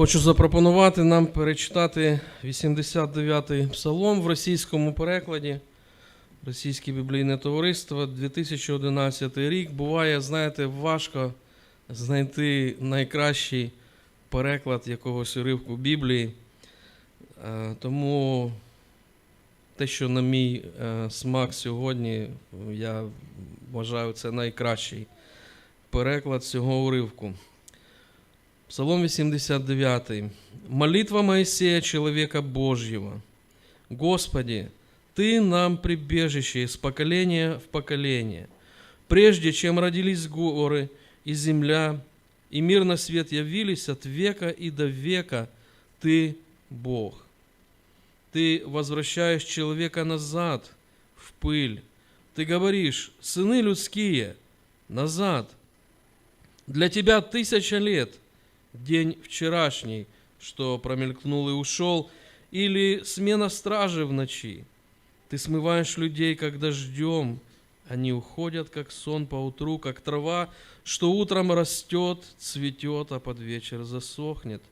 Хочу запропонувати нам перечитати 89-й псалом в російському перекладі. Російське біблійне товариство, 2011 рік. Буває, знаєте, важко знайти найкращий переклад якогось уривку Біблії. Е, Тому те, що на мій е, смак сьогодні, я вважаю, це найкращий переклад цього уривку. Псалом 89. Молитва Моисея, человека Божьего. Господи, Ты нам прибежище из поколения в поколение. Прежде чем родились горы и земля, и мир на свет явились от века и до века, Ты Бог. Ты возвращаешь человека назад в пыль. Ты говоришь, сыны людские, назад. Для тебя тысяча лет, день вчерашний, что промелькнул и ушел, или смена стражи в ночи. Ты смываешь людей, как дождем, они уходят, как сон по утру, как трава, что утром растет, цветет, а под вечер засохнет.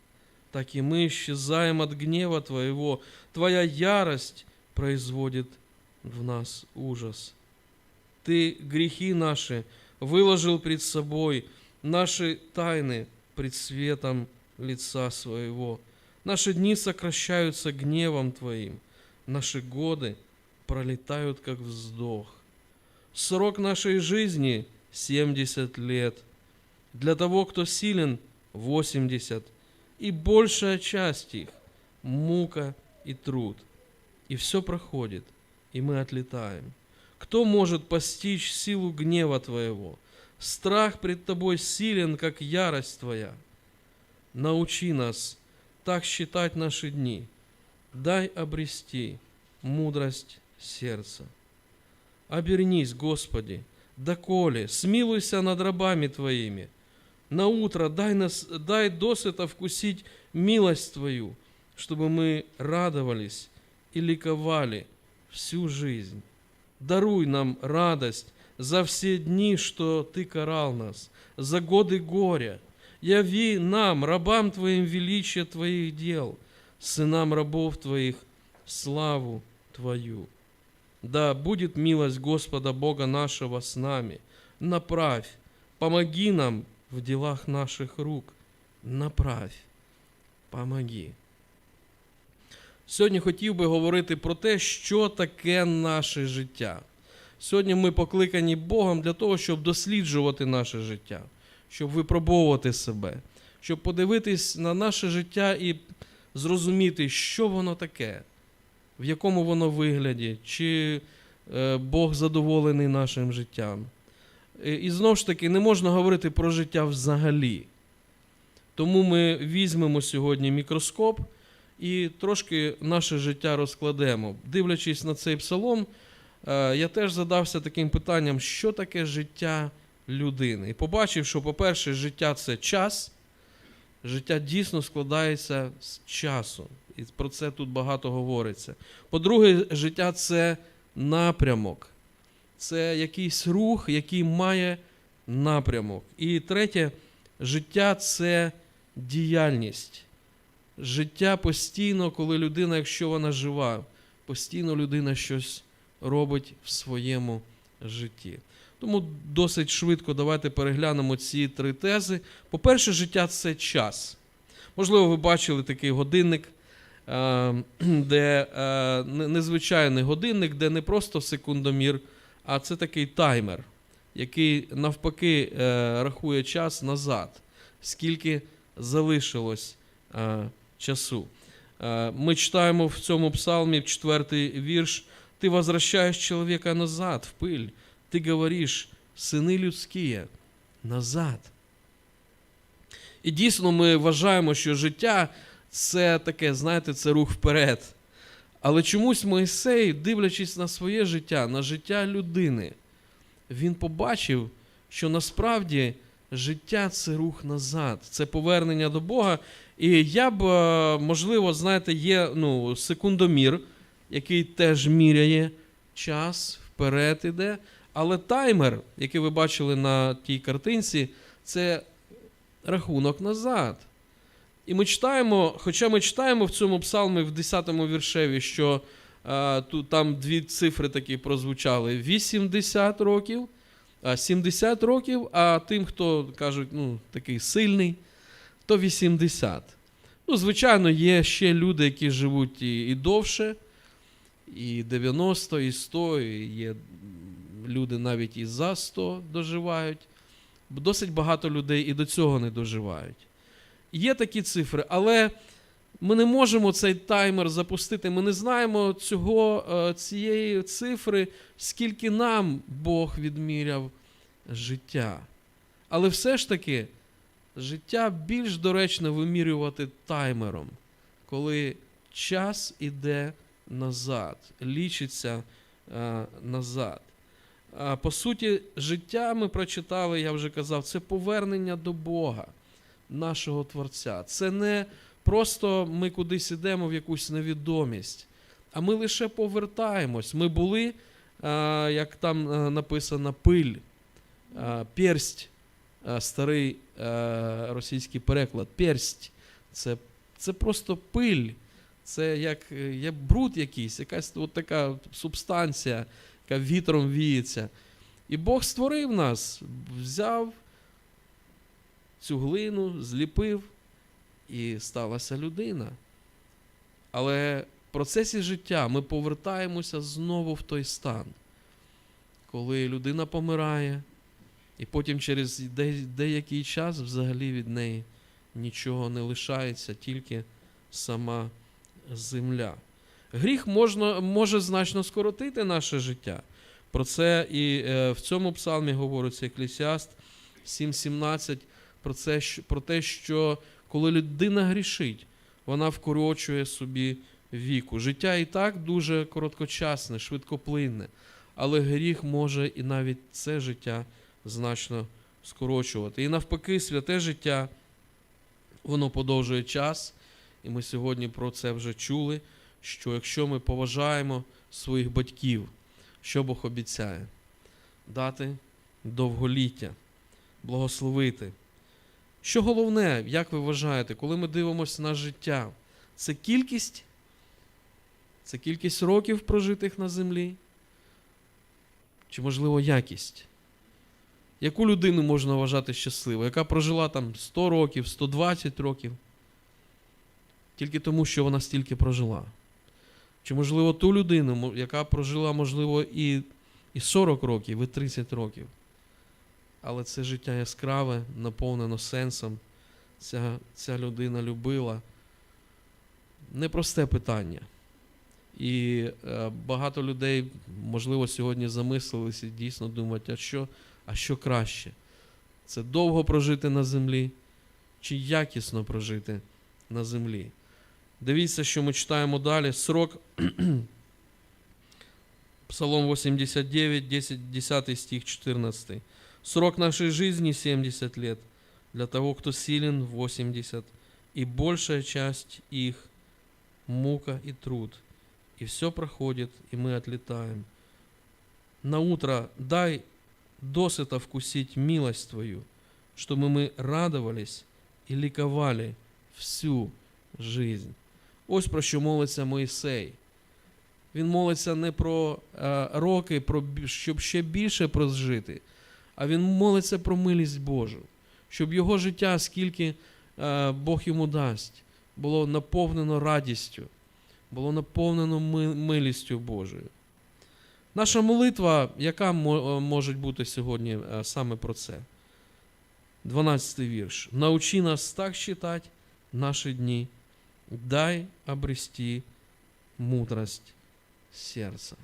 Так и мы исчезаем от гнева Твоего. Твоя ярость производит в нас ужас. Ты грехи наши выложил пред собой, наши тайны пред светом лица своего. Наши дни сокращаются гневом Твоим, наши годы пролетают, как вздох. Срок нашей жизни — 70 лет. Для того, кто силен — 80. И большая часть их — мука и труд. И все проходит, и мы отлетаем. Кто может постичь силу гнева Твоего? Страх пред Тобой силен, как ярость Твоя. Научи нас так считать наши дни. Дай обрести мудрость сердца. Обернись, Господи, доколе, смилуйся над рабами Твоими. На утро дай, нас, дай досыта вкусить милость Твою, чтобы мы радовались и ликовали всю жизнь. Даруй нам радость за все дни, что Ты карал нас, за годы горя. Яви нам, рабам Твоим, величие Твоих дел, сынам рабов Твоих, славу Твою. Да будет милость Господа Бога нашего с нами. Направь, помоги нам в делах наших рук. Направь, помоги. Сьогодні хотів би говорити про те, що таке наше життя. Сьогодні ми покликані Богом для того, щоб досліджувати наше життя, щоб випробовувати себе, щоб подивитись на наше життя і зрозуміти, що воно таке, в якому воно вигляді, чи е, Бог задоволений нашим життям. Е, І знову ж таки, не можна говорити про життя взагалі. Тому ми візьмемо сьогодні мікроскоп і трошки наше життя розкладемо. Дивлячись на цей псалом, я теж задався таким питанням, що таке життя людини. І побачив, що, по-перше, життя це час, життя дійсно складається з часу. І про це тут багато говориться. По-друге, життя це напрямок, це якийсь рух, який має напрямок. І третє, життя це діяльність. Життя постійно, коли людина, якщо вона жива, постійно людина щось робить в своєму житті. Тому досить швидко давайте переглянемо ці три тези. По-перше, життя це час. Можливо, ви бачили такий годинник, е, де е, незвичайний годинник, де не просто секундомір, а це такий таймер, який навпаки е, рахує час назад, скільки залишилось часу. Ми читаємо в цьому псалмі, четвертий вірш, «Ти возвращаєш чоловіка назад в пиль, ти говориш, сини людські, назад. І дійсно ми вважаємо, що життя це таке, знаєте, це рух вперед. Але чомусь Моїсей, дивлячись на своє життя, на життя людини, він побачив, що насправді життя це рух назад, це повернення до Бога. І я б, е, можливо, знаєте, є ну, секундомір, який теж міряє час, вперед іде. Але таймер, який ви бачили на тій картинці, це рахунок назад. І ми читаємо, хоча ми читаємо в цьому псалмі в 10-му віршеві, що е, тут там дві цифри такі прозвучали: 80 років, а 70 років, а тим, хто кажуть, ну, такий сильний, то 80. Ну, звичайно, є ще люди, які живуть і, і довше, і 90, і 100, і є люди навіть і за 100 доживають. Досить багато людей і до цього не доживають. Є такі цифри, але ми не можемо цей таймер запустити. Ми не знаємо цього, е, цієї цифри, скільки нам Бог відміряв життя. Але все ж таки, життя більш доречно вимірювати таймером, коли час іде назад, лічиться е, назад. По суті, життя ми прочитали, я вже казав, це повернення до Бога, нашого Творця. Це не просто ми кудись ідемо в якусь невідомість, а ми лише повертаємось. Ми були, а, як там написано, пиль, а, персть, старий російський переклад, персть. Це, це просто пиль. Це як е, є бруд якийсь, якась от така субстанція, яка вітром віється. І Бог створив нас, взяв цю глину, зліпив, і сталася людина. Але в процесі життя ми повертаємося знову в той стан, коли людина помирає, і потім через деякий час взагалі від неї нічого не лишається, тільки сама земля. Гріх можна, може значно скоротити наше життя. Про це і е, в цьому псалмі говориться Еклесіаст 7.17, про, про те, що коли людина грішить, вона вкорочує собі віку. Життя і так дуже короткочасне, швидкоплинне, але гріх може і навіть це життя значно скорочувати. І навпаки, святе життя, воно подовжує час, і ми сьогодні про це вже чули що якщо ми поважаємо своїх батьків, що Бог обіцяє? Дати довголіття, благословити. Що головне, як ви вважаєте, коли ми дивимося на життя, це кількість, це кількість років прожитих на землі, чи, можливо, якість? Яку людину можна вважати щасливою, яка прожила там 100 років, 120 років? Тільки тому, що вона стільки прожила. Чи, можливо, ту людину, яка прожила, можливо, і, і 40 років, і 30 років. Але це життя яскраве, наповнено сенсом. Ця, ця людина любила. Непросте питання. І е, багато людей, можливо, сьогодні замислилися і дійсно думають, а що, а що краще? Це довго прожити на землі, чи якісно прожити на землі? Дивіться, що ми читаємо далі. Срок Псалом 89, 10, 10 стих 14. Срок нашей жизни 70 лет, для того, кто силен 80, и большая часть их мука и труд. И все проходит, и мы отлетаем. На утро дай досыта вкусить милость Твою, чтобы мы радовались и ликовали всю жизнь. Ось про що молиться Моїсей. Він молиться не про е, роки, про, щоб ще більше прожити, а він молиться про милість Божу, щоб його життя, скільки е, Бог йому дасть, було наповнено радістю, було наповнено ми- милістю Божою. Наша молитва, яка е, може бути сьогодні е, саме про це? 12 вірш. Научи нас так считать наші дні, дай обрести мудрость серця.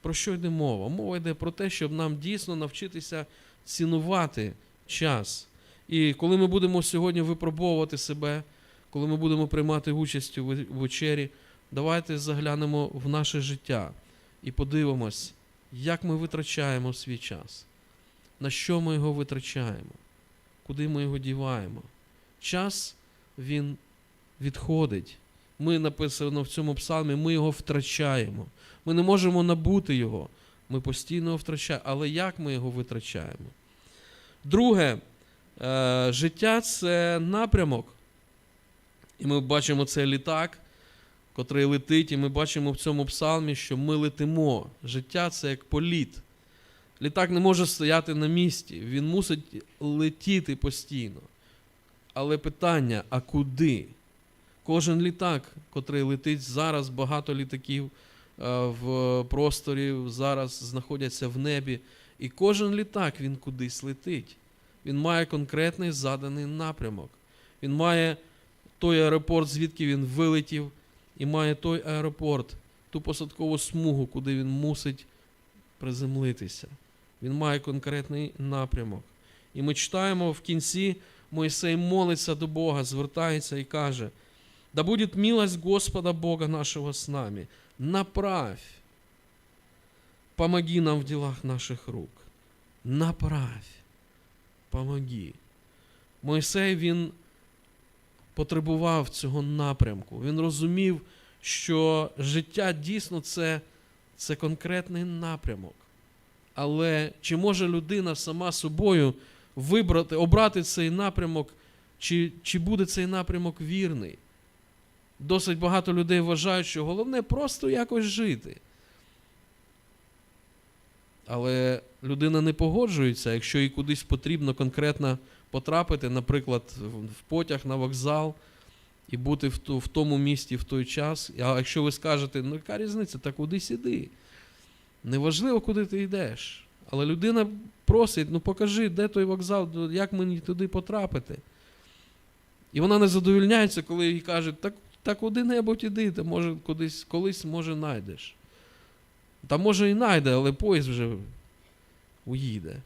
Про що йде мова? Мова йде про те, щоб нам дійсно навчитися цінувати час. І коли ми будемо сьогодні випробовувати себе, коли ми будемо приймати участь у вечері, давайте заглянемо в наше життя і подивимось, як ми витрачаємо свій час, на що ми його витрачаємо, куди ми його діваємо. Час він відходить. Ми написано в цьому псалмі, ми його втрачаємо. Ми не можемо набути його. Ми постійно його втрачаємо. Але як ми його витрачаємо? Друге, е, життя це напрямок. І ми бачимо цей літак, котрий летить, і ми бачимо в цьому псалмі, що ми летимо. Життя це як політ. Літак не може стояти на місці, він мусить летіти постійно. Але питання: а куди? Кожен літак, котрий летить зараз, багато літаків е, в просторі зараз знаходяться в небі. І кожен літак він кудись летить. Він має конкретний заданий напрямок. Він має той аеропорт, звідки він вилетів, і має той аеропорт, ту посадкову смугу, куди він мусить приземлитися. Він має конкретний напрямок. І ми читаємо в кінці, Моїсей молиться до Бога, звертається і каже: Да будет милость Господа Бога нашего с нами. Направь. Помоги нам в делах наших рук. Направь. Помоги. Мойсей він потребував цього напрямку. Він розумів, що життя дійсно це, це конкретний напрямок. Але чи може людина сама собою вибрати, обрати цей напрямок, чи, чи буде цей напрямок вірний? Досить багато людей вважають, що головне просто якось жити. Але людина не погоджується, якщо їй кудись потрібно конкретно потрапити, наприклад, в- потяг на вокзал і бути в, тому місті в той час. А якщо ви скажете, ну яка різниця, та кудись іди. Неважливо, куди ти йдеш. Але людина просить, ну покажи, де той вокзал, як мені туди потрапити. І вона не задовільняється, коли їй кажуть, так, так куди-небудь іди, та може кудись, колись, може, знайдеш. Та може і знайде, але поїзд вже уїде.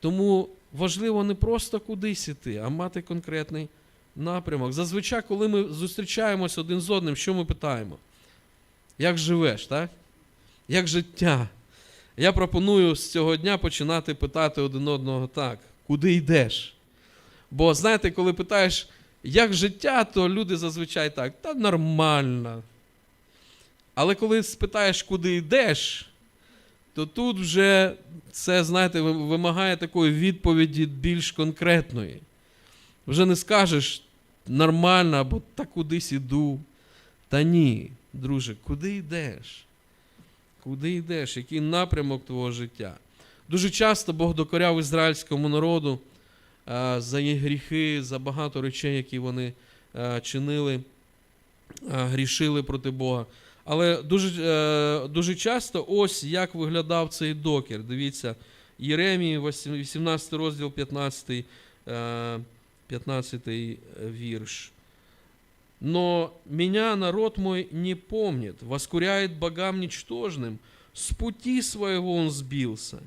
Тому важливо не просто кудись іти, а мати конкретний напрямок. Зазвичай, коли ми зустрічаємось один з одним, що ми питаємо? Як живеш, так? Як життя? Я пропоную з цього дня починати питати один одного так, куди йдеш? Бо знаєте, коли питаєш, як життя, то люди зазвичай так, та нормально. Але коли спитаєш, куди йдеш, то тут вже це, знаєте, вимагає такої відповіді більш конкретної. Вже не скажеш нормально або та кудись іду. Та ні, друже, куди йдеш? Куди йдеш? Який напрямок твого життя? Дуже часто Бог докоряв ізраїльському народу за їх гріхи, за багато речей, які вони е, чинили, е, грішили проти Бога. Але дуже, е, дуже часто ось як виглядав цей докір. Дивіться, Єремії, 18 розділ, 15, е, 15 вірш. Но меня народ мой не помнит, воскуряет богам ничтожным, с пути своего он сбился,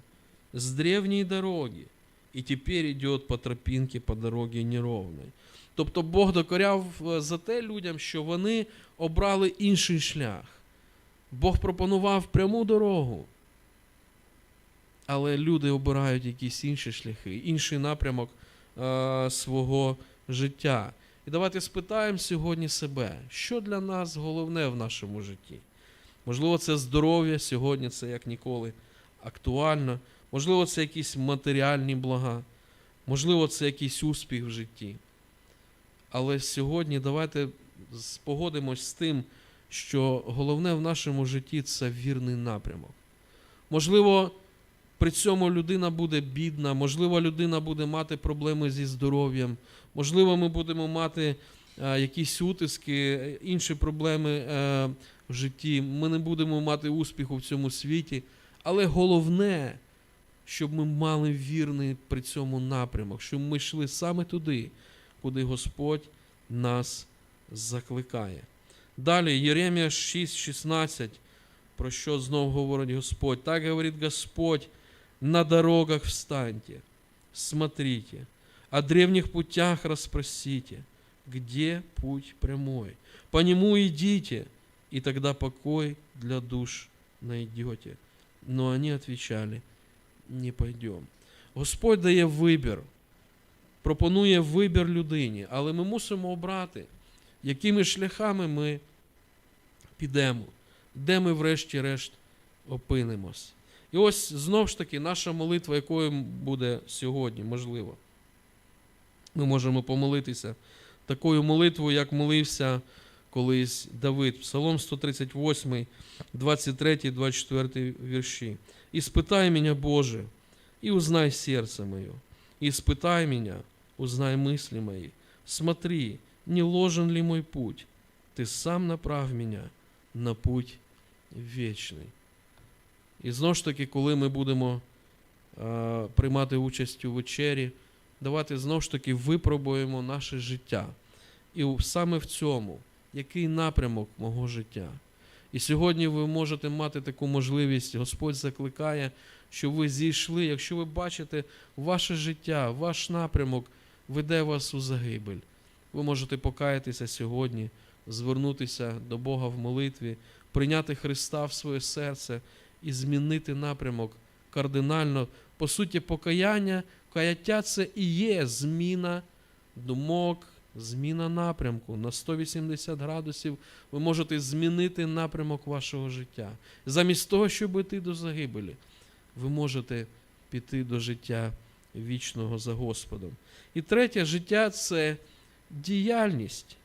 с древней дороги, і тепер идет по тропинке по дорогі неровной. Тобто Бог докоряв е, за те людям, що вони обрали інший шлях. Бог пропонував пряму дорогу. Але люди обирають якісь інші шляхи, інший напрямок е, свого життя. І давайте спитаємо сьогодні себе, що для нас головне в нашому житті. Можливо, це здоров'я сьогодні, це як ніколи актуально. Можливо, це якісь матеріальні блага, можливо, це якийсь успіх в житті. Але сьогодні давайте спогодимось з тим, що головне в нашому житті це вірний напрямок. Можливо, при цьому людина буде бідна, можливо, людина буде мати проблеми зі здоров'ям, можливо, ми будемо мати е, якісь утиски, інші проблеми е, в житті. Ми не будемо мати успіху в цьому світі. Але головне, щоб ми мали вірний при цьому напрямок, щоб ми йшли саме туди, куди Господь нас закликає. Далі Єремія 6,16, про що знов говорить Господь. Так говорить Господь, на дорогах встаньте, смотрите, о древних путях расспросите, где путь прямой. По нему идите, и тогда покой для душ найдете. Но они отвечали, не пойдем. Господь дає вибір, пропонує вибір людині, але ми мусимо обрати, якими шляхами ми підемо, де ми врешті-решт опинимось. І ось знову ж таки наша молитва, якою буде сьогодні, можливо. Ми можемо помолитися такою молитвою, як молився колись Давид. Псалом 138, 23, 24 вірші. «І спитай меня, Боже, и узнай сердце мое, и испытай меня, узнай мысли мои. Смотри, не ложен ли мой путь, ты сам направь меня на путь вічний. І знову ж таки, коли ми будемо е, приймати участь у вечері, давайте знову ж таки випробуємо наше життя. І у- саме в цьому, який напрямок мого життя. І сьогодні ви можете мати таку можливість, Господь закликає, що ви зійшли, якщо ви бачите, ваше життя, ваш напрямок веде вас у загибель. Ви можете покаятися сьогодні, звернутися до Бога в молитві, прийняти Христа в своє серце і змінити напрямок кардинально. По суті, покаяння, каяття це і є зміна думок, зміна напрямку. На 180 градусів ви можете змінити напрямок вашого життя. Замість того, щоб йти до загибелі, ви можете піти до життя вічного за Господом. І третє, життя це діяльність.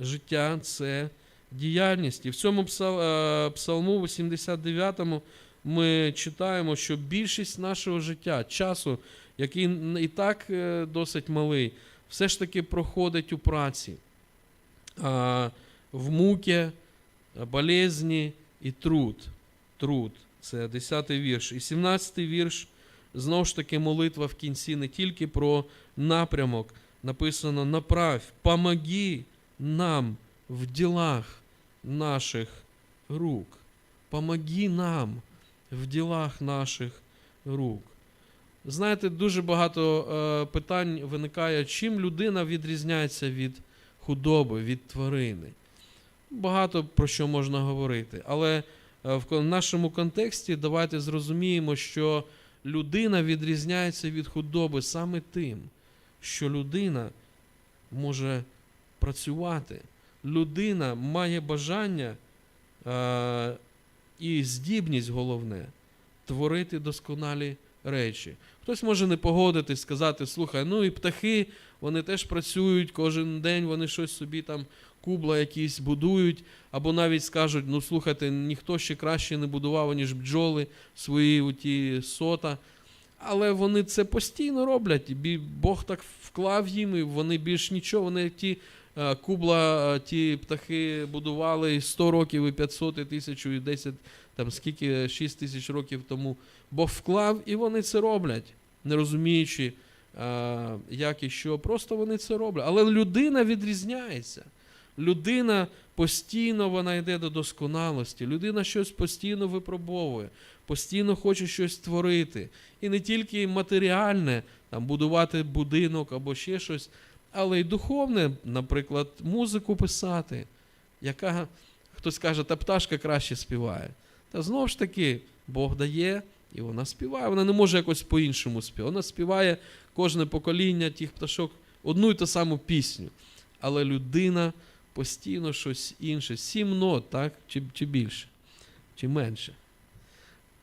Життя це діяльність. І в цьому е, псалму 89 ми читаємо, що більшість нашого життя, часу, який і так е, досить малий, все ж таки проходить у праці, в муки, болезні і труд. Труд. Це 10 вірш. І 17 вірш, знову ж таки, молитва в кінці не тільки про напрямок. Написано: направь, помоги нам в ділах наших рук. Помоги нам в ділах наших рук. Знаєте, дуже багато е, питань виникає, чим людина відрізняється від худоби, від тварини. Багато про що можна говорити. Але е, в нашому контексті давайте зрозуміємо, що людина відрізняється від худоби саме тим, що людина може працювати. Людина має бажання е, і здібність головне творити досконалі речі. Хтось може не погодитись, сказати, слухай, ну і птахи, вони теж працюють кожен день, вони щось собі там кубла якісь будують, або навіть скажуть, ну слухайте, ніхто ще краще не будував, ніж бджоли свої у ті сота. Але вони це постійно роблять. Бог так вклав їм, і вони більш нічого, вони ті кубла, е, ті птахи будували 100 років, і 500, і 1000, і 10, там скільки, 6 тисяч років тому. Бог вклав, і вони це роблять, не розуміючи, е, як і що. Просто вони це роблять. Але людина відрізняється. Людина постійно вона йде до досконалості. Людина щось постійно випробовує, постійно хоче щось творити. І не тільки матеріальне, там будувати будинок або ще щось, але й духовне, наприклад, музику писати, яка хтось каже, та пташка краще співає. Та знову ж таки, Бог дає, і вона співає. Вона не може якось по-іншому співати. Вона співає кожне покоління тих пташок одну і ту саму пісню. Але людина постійно щось інше. Сім нот, так? Чи, чи більше, чи менше.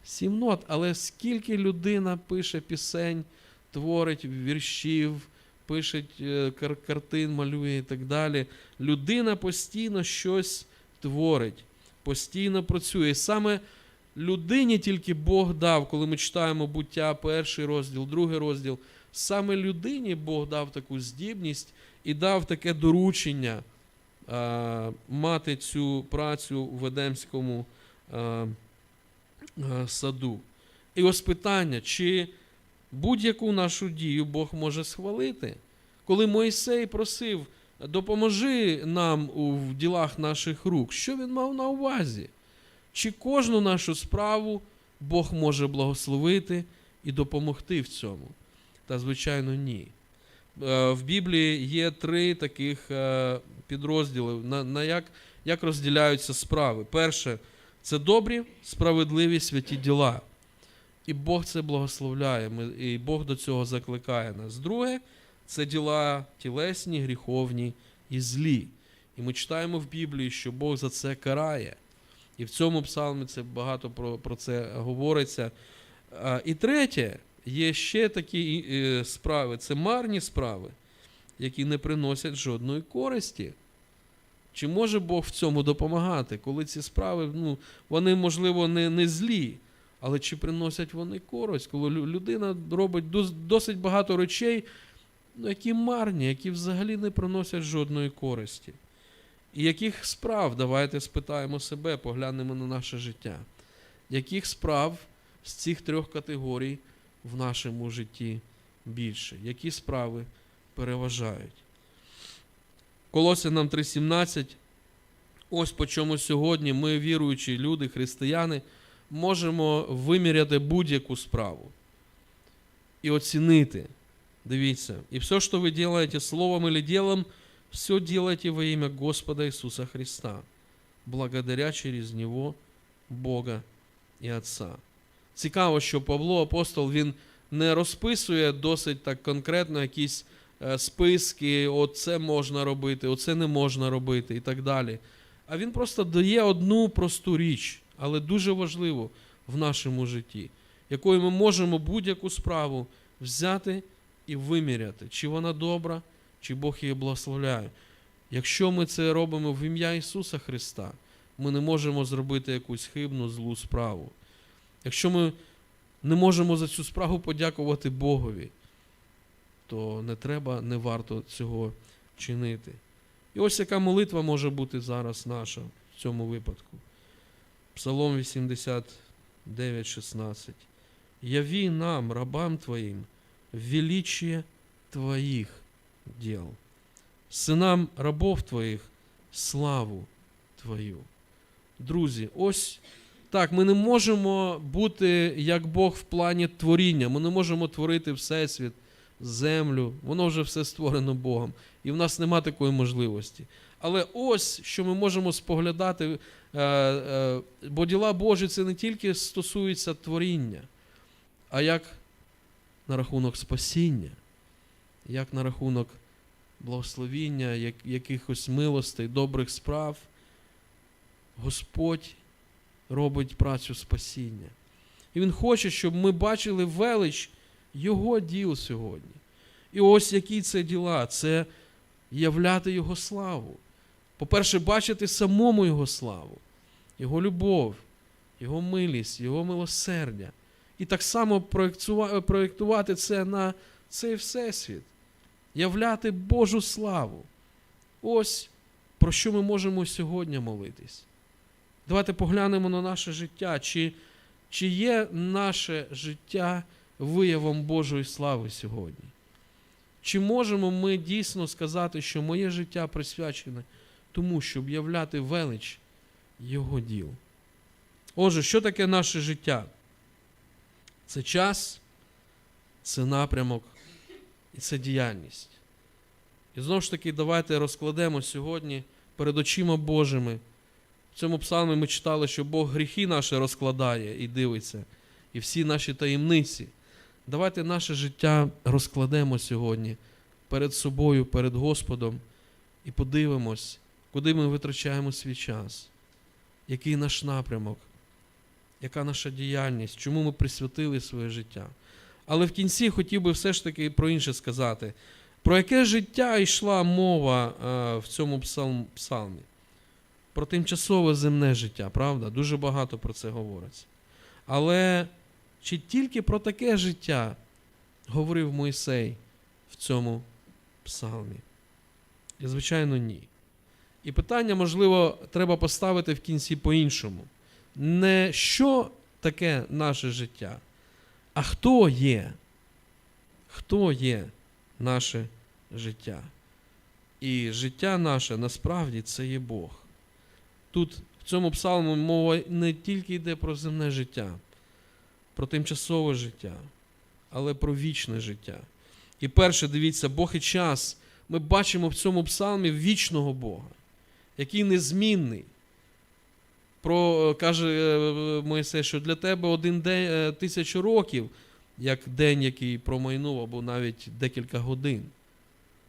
Сім нот, але скільки людина пише пісень, творить віршів, пише е, кар- картин, малює і так далі. Людина постійно щось творить, постійно працює. І саме людині тільки Бог дав, коли ми читаємо буття, перший розділ, другий розділ. Саме людині Бог дав таку здібність і дав таке доручення е, мати цю працю в Едемському е, е, саду. І ось питання, чи будь-яку нашу дію Бог може схвалити? Коли Мойсей просив, допоможи нам у ділах наших рук, що він мав на увазі? Чи кожну нашу справу Бог може благословити і допомогти в цьому? Та, звичайно, ні. Е, В Біблії є три таких е, підрозділи, на, на як, як розділяються справи. Перше це добрі, справедливі святі діла. І Бог це благословляє, і Бог до цього закликає нас. Друге, це діла тілесні, гріховні і злі. І ми читаємо в Біблії, що Бог за це карає. І в цьому псалмі це багато про, про це говориться. І третє, є ще такі справи, це марні справи. які не приносять жодної користі. Чи може Бог в цьому допомагати, коли ці справи, ну, вони, можливо, не, не злі, але чи приносять вони користь, коли людина робить досить багато речей, ну, які марні, які взагалі не приносять жодної користі. І яких справ, давайте спитаємо себе, поглянемо на наше життя. Яких справ з цих трьох категорій в нашому житті більше? Які справи переважають? Колосянам 3:17. Ось по чому сьогодні ми, віруючі люди, християни, можемо виміряти будь-яку справу і оцінити. Дивіться, і все, що ви делаете словом или делом, все делайте во имя Господа Иисуса Христа, благодаря через Него Бога і Отца. Цікаво, що Павло апостол він не розписує досить так конкретно якісь е, списки, оце можна робити, оце не можна робити і так далі. А він просто дає одну просту річ, але дуже важливу в нашому житті, якою ми можемо будь-яку справу взяти і виміряти, чи вона добра, чи Бог її благословляє. Якщо ми це робимо в ім'я Ісуса Христа, ми не можемо зробити якусь хибну злу справу. Якщо ми не можемо за цю справу подякувати Богові, то не треба, не варто цього чинити. І ось яка молитва може бути зараз наша в цьому випадку. Псалом 89, 16. Яви нам, рабам Твоим, величие Твоих дел, синам рабов Твоїх славу Твою. Друзі, ось так, ми не можемо бути як Бог в плані творіння. Ми не можемо творити Всесвіт, землю. Воно вже все створено Богом. І в нас нема такої можливості. Але ось що ми можемо споглядати, е, е, бо діла Божі це не тільки стосується творіння, а як на рахунок спасіння, як на рахунок благословіння, як, якихось милостей, добрих справ. Господь робить працю спасіння. І Він хоче, щоб ми бачили велич Його діл сьогодні. І ось які це діла це являти Його славу. По-перше, бачити самому Його славу, Його любов, Його милість, Його милосердя. І так само проєктувати це на цей всесвіт, являти Божу славу. Ось про що ми можемо сьогодні молитись. Давайте поглянемо на наше життя. Чи, чи є наше життя виявом Божої слави сьогодні? Чи можемо ми дійсно сказати, що моє життя присвячене тому, щоб являти велич Його діл? Отже, що таке наше життя? Це час, це напрямок і це діяльність. І знову ж таки, давайте розкладемо сьогодні перед очима Божими. В цьому псалмі ми читали, що Бог гріхи наші розкладає і дивиться, і всі наші таємниці. Давайте наше життя розкладемо сьогодні перед собою, перед Господом, і подивимось, куди ми витрачаємо свій час, який наш напрямок, яка наша діяльність, чому ми присвятили своє життя. Але в кінці хотів би все ж таки про інше сказати. Про яке життя йшла мова е, в цьому псалмі? Про тимчасове земне життя, правда? Дуже багато про це говориться. Але чи тільки про таке життя говорив Мойсей в цьому псалмі? І, звичайно, ні. І питання, можливо, треба поставити в кінці по-іншому. Не що таке наше життя, а хто є? Хто є наше життя? І життя наше насправді це є Бог. Тут в цьому псалмі мова не тільки йде про земне життя, про тимчасове життя, але про вічне життя. І перше, дивіться, Бог і час. Ми бачимо в цьому псалмі вічного Бога, який незмінний. Про, каже е, Моїсей, що для тебе один день е, тисячу років, як день, який промайнув, або навіть декілька годин.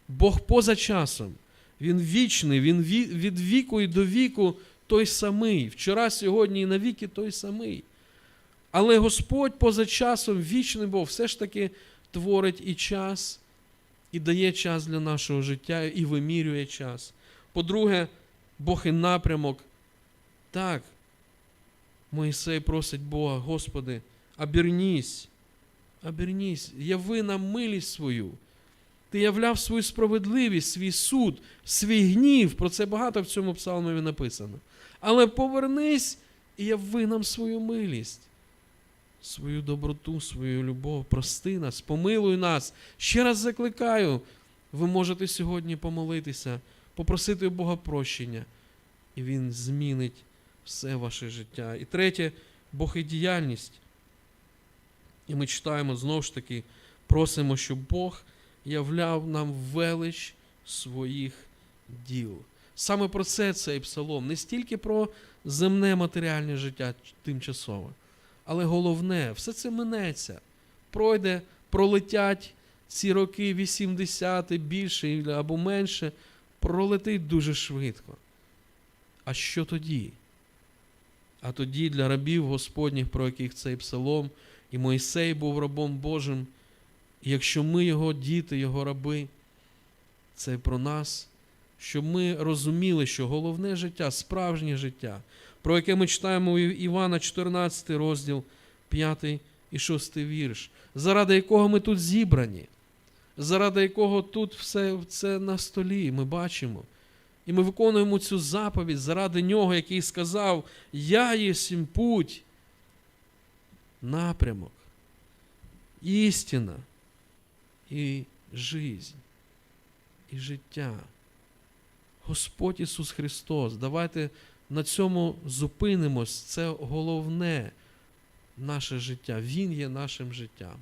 Бог поза часом. Він вічний, він від віку і до віку той самий. Вчора, сьогодні і навіки той самий. Але Господь поза часом, вічний Бог, все ж таки творить і час, і дає час для нашого життя, і вимірює час. По-друге, Бог і напрямок. Так, Моїсей просить Бога, Господи, обернись, обернись, яви нам милість свою. Ти являв свою справедливість, свій суд, свій гнів. Про це багато в цьому псалмові написано. Але повернись і яви нам свою милість, свою доброту, свою любов, прости нас, помилуй нас. Ще раз закликаю, ви можете сьогодні помолитися, попросити у Бога прощення, і Він змінить все ваше життя. І третє, Бог і діяльність. І ми читаємо знову ж таки, просимо, щоб Бог являв нам велич своїх діл. Саме про це цей псалом, не стільки про земне матеріальне життя тимчасове, але головне, все це минеться. Пройде, пролетять ці роки 80 більше або менше, пролетить дуже швидко. А що тоді? А тоді для рабів Господніх, про яких цей псалом, і Мойсей був рабом Божим, і якщо ми його діти, його раби, це про нас, щоб ми розуміли, що головне життя, справжнє життя, про яке ми читаємо у Івана 14 розділ, 5 і 6 вірш, заради якого ми тут зібрані, заради якого тут все це на столі, ми бачимо. І ми виконуємо цю заповідь заради нього, який сказав: Я єсмь путь, напрямок, істина і жизнь, і життя. Господь Ісус Христос, давайте на цьому зупинимось. Це головне наше життя. Він є нашим життям.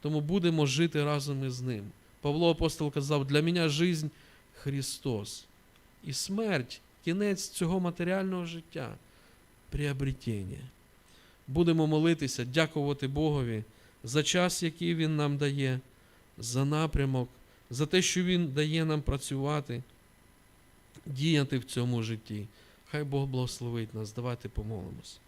Тому будемо жити разом із Ним. Павло апостол казав, для мене жизнь Христос. І смерть, кінець цього матеріального життя, приобретення. Будемо молитися, дякувати Богові за час, який Він нам дає, за напрямок, за те, що Він дає нам працювати, діяти в цьому житті. Хай Бог благословить нас. Давайте помолимось.